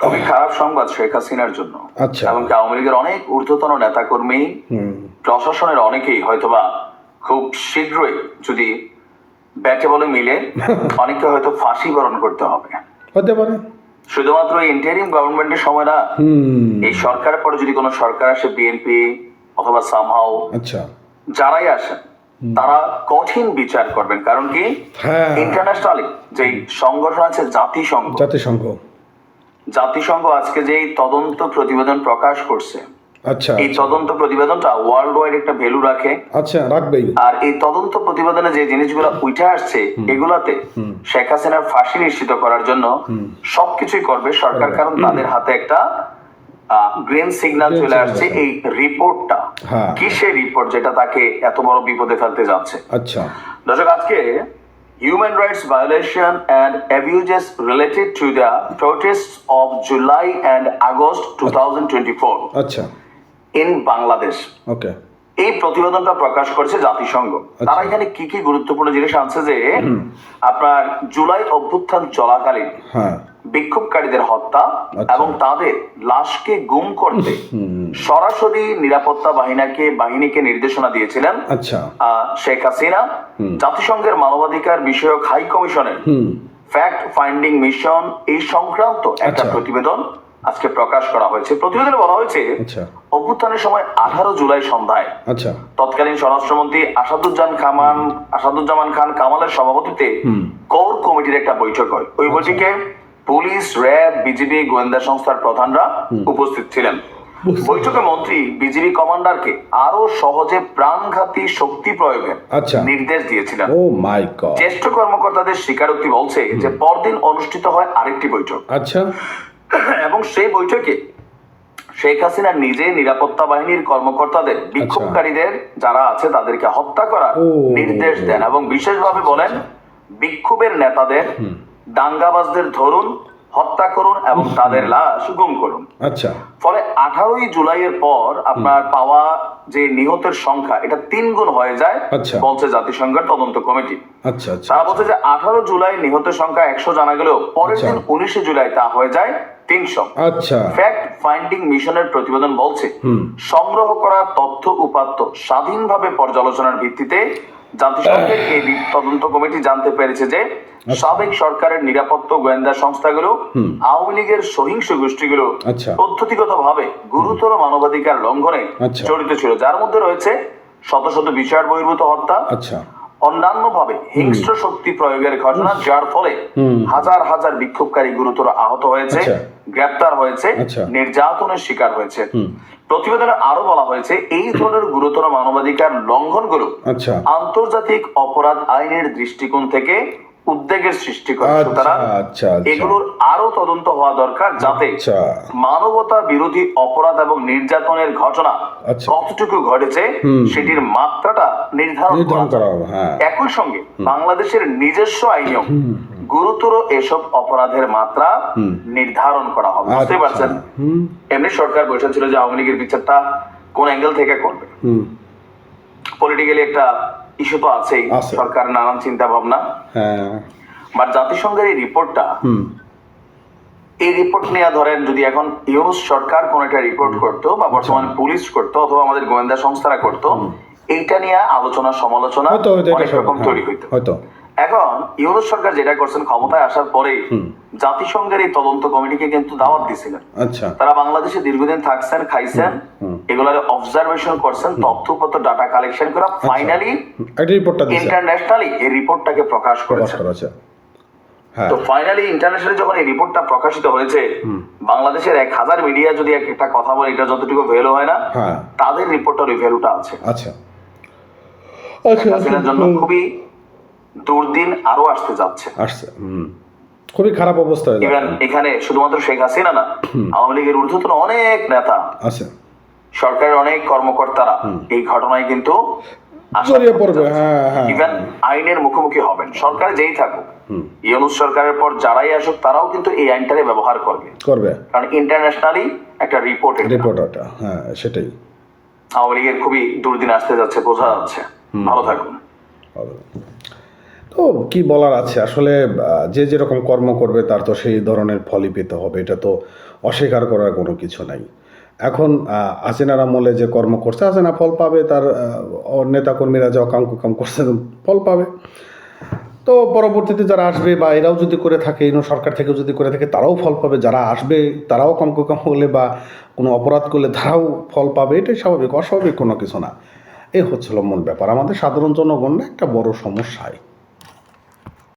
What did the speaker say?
খুবই খারাপ সংবাদ শেখ হাসিনার জন্য। আচ্ছা। এমনকি আওয়ামী লীগের অনেক ঊর্ধ্বতন নেতাকর্মী প্রশাসনের অনেকেই হয়তোবা খুব শীঘ্রই যদি ব্যাটে বলে মিলে অনেককে হয়তো ফাঁসি বরণ করতে হবে। হতে পারে। শুধুমাত্র ইন্টারিম গভর্নমেন্টের সময় না এই সরকারের পরে যদি কোনো সরকার আসে বিএনপি অথবা সামহাও আচ্ছা। যারাই আসেন তারা কঠিন বিচার করবেন। কারণ কি? ইন্টারন্যাশনালি যেই সংগঠন আছে জাতিসংঘ জাতিসংঘ। জাতিসংঘ আজকে যেই তদন্ত প্রতিবেদন প্রকাশ করছে আচ্ছা এই তদন্ত প্রতিবেদনটা ওয়ার্ল্ড ওয়াইড একটা ভ্যালু রাখে। আচ্ছা রাখবেই। আর এই তদন্ত প্রতিবেদনে যে জিনিসগুলো উঠে আসছে এগুলাতে শেখ হাসিনার ফাঁসি নিশ্চিত করার জন্য সবকিছুই করবে। সরকার কারণ তাদের হাতে একটা গ্রিন সিগন্যাল চলে আসছে এই রিপোর্টটা হ্যাঁ। কিসের রিপোর্ট যেটা তাকে এত বড় বিপদে ফেলতে যাচ্ছে। আচ্ছা। দর্শক আজকে and abuses related to the protest of July and August two thousand twenty four আচ্ছা ইন বাংলাদেশ ওকে এই প্রতিবেদনটা প্রকাশ করেছে জাতিসংঘ। তারা এখানে কি কি গুরুত্বপূর্ণ জিনিস আনছে যে আপনার জুলাই অভ্যুত্থান চলাকালীন হ্যাঁ। বিক্ষোভকারীদের হত্যা আচ্ছা। এবং তাদের লাশকে গুম করতে সরাসরি নিরাপত্তা বাহিনীকে বাহিনীকে নির্দেশনা দিয়েছিলেন আচ্ছা। শেখ হাসিনা। জাতিসংঘের মানবাধিকার বিষয়ক হাই কমিশনের ফ্যাক্ট ফাইন্ডিং মিশন এই সংক্রান্ত একটা আচ্ছা। প্রতিবেদন আজকে প্রকাশ করা হয়েছে। প্রতিবেদনে বলা হয়েছে আচ্ছা। অভ্যুত্থানের সময় আঠারো জুলাই সন্ধ্যায় আচ্ছা। তৎকালীন স্বরাষ্ট্রমন্ত্রী আসাদুজ্জামান খামান আসাদুজ্জামান খান কামালের সভাপতিত্বে কোর কমিটির একটা বৈঠক হয়। ওই। বৈঠকে পুলিশ র্যাব বিজিবি গোয়েন্দা সংস্থার প্রধানরা উপস্থিত ছিলেন। বৈঠকে মন্ত্রী বিজিবি কমান্ডারকে আরও সহজে প্রাণঘাতী শক্তি প্রয়োগের আচ্ছা। নির্দেশ দিয়েছিলেন। Oh my God. জ্যেষ্ঠ কর্মকর্তাদের স্বীকারোক্তি বলছে যে পরদিন অনুষ্ঠিত হয় আরেকটি বৈঠক। আচ্ছা। এবং সেই বৈঠকে শেখ হাসিনা নিজে নিরাপত্তা বাহিনীর কর্মকর্তাদের বিক্ষোভকারীদের যারা আছে তাদেরকে হত্যা করার নির্দেশ দেন এবং বিশেষভাবে বলেন বিক্ষোভের নেতাদের দাঙ্গাবাজদের ধরুন হত্যা করুন এবং তাদের লাশ গুম করুন। আচ্ছা। ফলে আঠারোই জুলাইয়ের পর আপনার পাওয়া যে নিহতের সংখ্যা এটা তিন গুণ হয়ে যায় আচ্ছা। বলছে জাতিসংঘের তদন্ত কমিটি। আচ্ছা আচ্ছা তারা বলছে যে আঠারো জুলাই নিহতের সংখ্যা একশো জানা গেলেও পরের। দিন উনিশে জুলাই তা হয়ে যায় তিনশো। আচ্ছা। ফ্যাক্ট ফাইন্ডিং মিশনের প্রতিবেদন বলছে সংগ্রহ করা তথ্য উপাত্ত স্বাধীনভাবে পর্যালোচনার ভিত্তিতে জাতিসংঘের এই তদন্ত কমিটি জানতে পেরেছে যে সাবেক সরকারের নিরাপত্তা গোয়েন্দা সংস্থাগুলো। আওয়ামী লীগের সহিংস গোষ্ঠীগুলো আচ্ছা। পদ্ধতিগত ভাবে গুরুতর মানবাধিকার লঙ্ঘনে আচ্ছা। জড়িত ছিল যার মধ্যে রয়েছে শত শত বিচার বহির্ভূত হত্যা আচ্ছা অন্যান্য ভাবে হিংস্র শক্তি প্রয়োগের ঘটনা যার ফলে হাজার হাজার বিক্ষোভকারী গুরুতর আহত হয়েছে আচ্ছা। গ্রেপ্তার হয়েছে আচ্ছা। নির্যাতনের শিকার হয়েছে। প্রতিবেদনে আরও বলা হয়েছে এই ধরনের গুরুতর মানবাধিকার লঙ্ঘনগুলো আন্তর্জাতিক অপরাধ আইনের দৃষ্টিকোণ থেকে উদ্বেগের সৃষ্টি করে। আচ্ছা, সুতরাং আচ্ছা, আচ্ছা। এগুলোর আরও তদন্ত হওয়া দরকার যাতে মানবতা বিরোধী অপরাধ এবং নির্যাতনের ঘটনা। কতটুকু ঘটেছে সেটির মাত্রাটা নির্ধারণ করা হ্যাঁ। একই সঙ্গে বাংলাদেশের নিজস্ব আইনেও গুরুতর এসব অপরাধের মাত্রা নির্ধারণ করা হবে বুঝতে। পারছেন? এমনি সরকার বসেছিল যে আওয়ামী লীগের বিচারটা কোন অ্যাঙ্গেল থেকে করবে। পলিটিক্যালি একটা ইস্যু তো আছেই সরকার নানান চিন্তা ভাবনা হ্যাঁ। বাট জাতিসংঘের এই রিপোর্টটা এই রিপোর্ট নিয়ে ধরেন যদি এখন ইউনুস সরকার কোন একটা রিপোর্ট করতো বা বর্তমান আচ্ছা। পুলিশ করতো অথবা আমাদের গোয়েন্দা সংস্থারা করতো এইটা নিয়ে আলোচনা সমালোচনা অনেক রকম হ্যাঁ, তৈরি হইতো। হয়তো। এখন ইউনুস সরকার যেটা করছেন ক্ষমতায় আসার পরেই। জাতিসংঘের এই তদন্ত কমিটিকে কিন্তু দাওয়াত দিছিলেন। আচ্ছা। তারা বাংলাদেশে দীর্ঘদিন থাকছেন খাইছেন এগুলার অবজারভেশন করছেন তথ্যপত্র ডাটা কালেকশন করে আচ্ছা। ফাইনালি দিছে ইন্টারন্যাশনালি এই রিপোর্টটাকে প্রকাশ প্রকাশ করেছেন। করা আছে হ্যাঁ। তো ফাইনালি ইন্টারন্যাশনালি যখন এই রিপোর্টটা প্রকাশিত হয়েছে বাংলাদেশের এক হাজার মিডিয়া যদি একটা কথা বলে এটা যতটুকু ভ্যালু হয় না হ্যাঁ। তাদের রিপোর্টের ওই ভ্যালুটা আছে। আচ্ছা। আচ্ছা জন্য খুবই দুর্দিন আরও আসতে যাচ্ছে। আসছে হুম। খুবই খারাপ অবস্থা ইভেন এখানে শুধুমাত্র শেখ হাসিনা না আওয়ামী লীগের ঊর্ধ্বতন অনেক নেতা আছে। সরকারের অনেক কর্মকর্তারা এই ঘটনায় কিন্তু জড়িয়ে পড়বে হ্যাঁ হ্যাঁ ইভেন আইনের মুখোমুখি হবেন সরকার যেই থাকুক। ইউনুস সরকারের পর যারাই আসুক তারাও কিন্তু এই আইনটারে ব্যবহার করবে। করবে। কারণ ইন্টারন্যাশনালি একটা রিপোর্ট রিপোর্টারটা হ্যাঁ সেটাই। আওয়ামী লীগের খুবই দুর্দিন আসতে যাচ্ছে বোঝা যাচ্ছে। ভালো থাকুন। তো কি বলার আছে? আসলে যে যেরকম কর্ম করবে তার তো সেই ধরনের ফলই পেতে হবে এটা তো অস্বীকার করার কোনো কিছু নাই। এখন আহ, হাসিনার আমলে যে কর্ম করছে হাসিনা ফল পাবে তার নেতাকর্মীরা যে অকাম কুকাম করছে ফল পাবে। তো পরবর্তীতে যারা আসবে বা এরাও যদি করে থাকে ইনো সরকার থেকে যদি করে থাকে তারাও ফল পাবে। যারা আসবে তারাও কম কম হলে বা কোনো অপরাধ করলে তারাও ফল পাবে এটাই স্বাভাবিক। অস্বাভাবিক কোনো কিছু না। এই হচ্ছিল মূল ব্যাপার। আমাদের সাধারণ জনগণ একটা বড় সমস্যায়